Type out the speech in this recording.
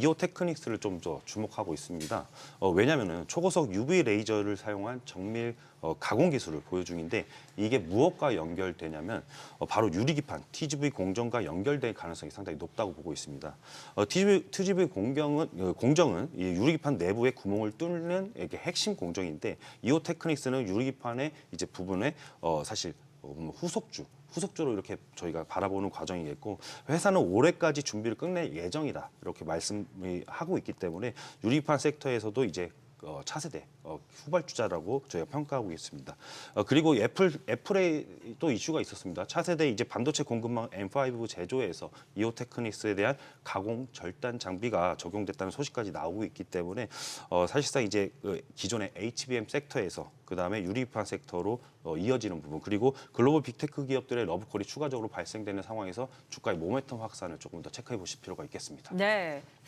이오 테크닉스를 좀 더 주목하고 있습니다. 어, 왜냐하면 초고속 UV 레이저를 사용한 정밀 어, 가공 기술을 보여 중인데 이게 무엇과 연결되냐면 어, 바로 유리기판 TGV 공정과 연결될 가능성이 상당히 높다고 보고 있습니다. 어, TGV, TGV 공정은 어, 공정은 이 유리기판 내부에 구멍을 뚫는 핵심 공정인데 이오 테크닉스는 유리기판의 이제 부분에 어, 사실 어, 뭐 후속주 후속주로 이렇게 저희가 바라보는 과정이겠고 회사는 올해까지 준비를 끝낼 예정이다. 이렇게 말씀하고 있기 때문에 유리판 섹터에서도 이제 어, 차세대 어, 후발주자라고 저희가 평가하고 있습니다. 어, 그리고 애플 애플에 또 이슈가 있었습니다. 차세대 이제 반도체 공급망 M5 제조에서 이오 테크닉스에 대한 가공 절단 장비가 적용됐다는 소식까지 나오고 있기 때문에 어, 사실상 이제 그 기존의 HBM 섹터에서 그 다음에 유리판 섹터로 어, 이어지는 부분 그리고 글로벌 빅테크 기업들의 러브콜이 추가적으로 발생되는 상황에서 주가의 모멘텀 확산을 조금 더 체크해 보실 필요가 있겠습니다. 네.